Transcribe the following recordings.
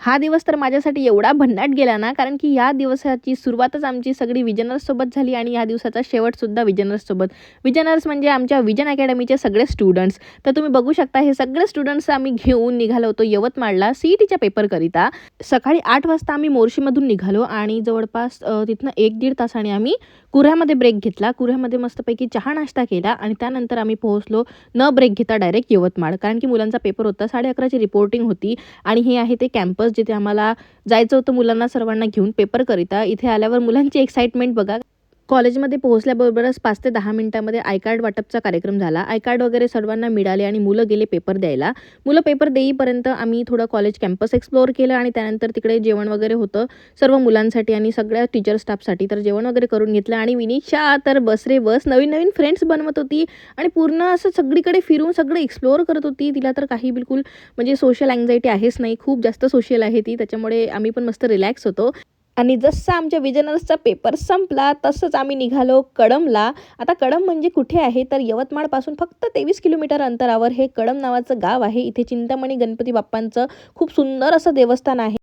हा दिवस तर माझ्यासाठी एवढा भन्नाट गेला ना कारण की या दिवसाची सुरुवातच आमची सगळी विजनर्ससोबत झाली आणि या दिवसाचा शेवटसुद्धा विजनर्ससोबत विजनर्स म्हणजे आमच्या विजन अकॅडमीचे सगळे स्टुडंट्स. तर तुम्ही बघू शकता हे सगळे स्टुडंट्स आम्ही घेऊन निघालो होतो यवतमाळला सी ई टीच्या पेपरकरिता सकाळी आठ वाजता आम्ही मोर्शीमधून निघालो आणि जवळपास तिथनं एक दीड तासाने आम्ही कुऱ्ह्यामध्ये ब्रेक घेतला. कुऱ्ह्यामध्ये मस्तपैकी चहा नाश्ता केला आणि त्यानंतर आम्ही पोहोचलो न ब्रेक घेता डायरेक्ट यवतमाळ. कारण की मुलांचा पेपर होता साडे अकराची रिपोर्टिंग होती आणि हे आहे ते कॅम्पस जिथे आम्हाला जायचं होतं मुलांना सर्वांना घेऊन पेपरकरिता इथे आल्यावर मुलांची एक्साइटमेंट बघा. कॉलेजमध्ये पोहोचल्याबरोबरच पाच ते दहा मिनिटामध्ये आय कार्ड वाटपचा कार्यक्रम झाला. आय कार्ड वगैरे सर्वांना मिळाले आणि मुलं गेले पेपर द्यायला. मुलं पेपर देईपर्यंत आम्ही थोडं कॉलेज कॅम्पस एक्सप्लोअर केलं आणि त्यानंतर तिकडे जेवण वगैरे होतं सर्व मुलांसाठी आणि सगळ्या टीचर स्टाफसाठी. तर जेवण वगैरे करून घेतलं आणि विनीशा तर बस रे बस नवीन नवीन फ्रेंड्स बनवत होती आणि पूर्ण असं सगळीकडे फिरून सगळं एक्सप्लोअर करत होती. तिला तर काही बिलकुल म्हणजे सोशल अँझायटी आहेच नाही. खूप जास्त सोशल आहे ती. त्याच्यामुळे आम्ही पण मस्त रिलॅक्स होतो. आणि जसं आमच्या विजनर्सचा पेपर संपला तसंच आम्ही निघालो कडमला आता कडम म्हणजे कुठे आहे? तर यवतमाळपासून फक्त तेवीस किलोमीटर अंतरावर हे कडम नावाचं गाव आहे. इथे चिंतामणी गणपती बाप्पांचं खूप सुंदर असं देवस्थान आहे.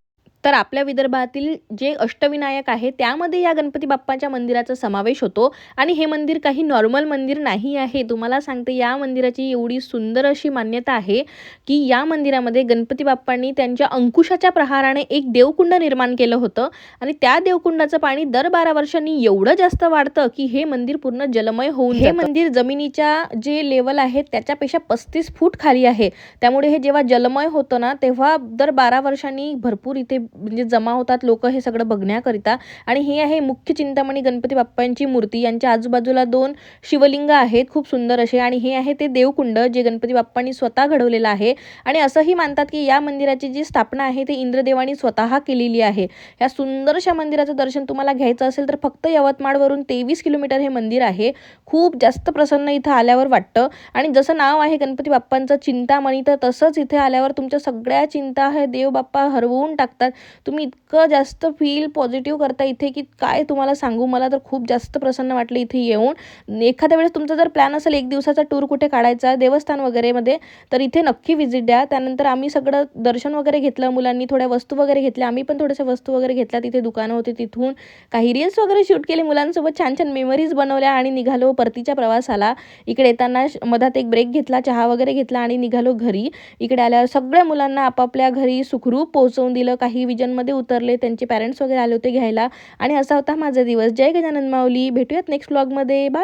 तर आपल्या विदर्भातील जे अष्टविनायक आहे त्यामध्ये या गणपती बाप्पाच्या मंदिराचा समावेश होतो. आणि हे मंदिर काही नॉर्मल मंदिर नाही आहे. तुम्हाला सांगते या मंदिराची एवढी सुंदर अशी मान्यता आहे की या मंदिरामध्ये गणपती बाप्पांनी त्यांच्या अंकुशाच्या प्रहाराने एक देवकुंड निर्माण केलं होतं. आणि त्या देवकुंडाचं पाणी दर बारा वर्षांनी एवढं जास्त वाढतं की हे मंदिर पूर्ण जलमय होऊन हे मंदिर जमिनीच्या जे लेवल आहे त्याच्यापेक्षा पस्तीस फूट खाली आहे. त्यामुळे हे जेव्हा जलमय होतं ना तेव्हा दर बारा वर्षांनी भरपूर इथे म्हणजे जमा होतात लोक हे सगळं बघण्याकरिता. आणि हे आहे मुख्य चिंतामणी गणपती बाप्पांची मूर्ती. यांच्या आजूबाजूला दोन शिवलिंग आहेत खूप सुंदर असे. आणि हे आहे ते देवकुंड जे गणपती बाप्पांनी स्वतः घडवलेलं आहे. आणि असंही मानतात की या मंदिराची जी स्थापना आहे ते इंद्रदेवानी स्वतः केलेली आहे. या सुंदरशा मंदिराचं दर्शन तुम्हाला घ्यायचं असेल तर फक्त यवतमाळवरून तेवीस किलोमीटर हे मंदिर आहे. खूप जास्त प्रसन्न इथं आल्यावर वाटतं. आणि जसं नाव आहे गणपती बाप्पांचं चिंतामणी तर तसंच इथे आल्यावर तुमच्या सगळ्या चिंता हे देव बाप्पा हरवून टाकतात. तुम्ही इतकं जास्त फील पॉझिटिव्ह करता इथे की काय तुम्हाला सांगू? मला तर खूप जास्त प्रसन्न वाटलं इथे येऊन. एखाद्या वेळेस तुमचा जर प्लॅन असेल एक दिवसाचा टूर कुठे काढायचा देवस्थान वगैरेमध्ये तर इथे नक्की व्हिजिट द्या. त्यानंतर आम्ही सगळं दर्शन वगैरे घेतलं मुलांनी थोड्या वस्तू वगैरे घेतल्या. आम्ही पण थोड्याशा वस्तू वगैरे घेतल्या. तिथे दुकानं होते तिथून. काही रील्स वगैरे शूट केले मुलांसोबत. छान छान मेमरीज बनवल्या आणि निघालो परतीच्या प्रवासाला. इकडे येताना श- मधात एक ब्रेक घेतला चहा वगैरे घेतला आणि निघालो घरी. इकडे आल्यावर सगळ्या मुलांना आपापल्या घरी सुखरूप पोहोचवून दिलं. काही विजनमध्ये उतरले त्यांचे पॅरेंट्स वगैरे आले होते घ्यायला. आणि असा होता माझा दिवस. जय गजानन माऊली. भेटूयात नेक्स्ट व्लॉगमध्ये बाय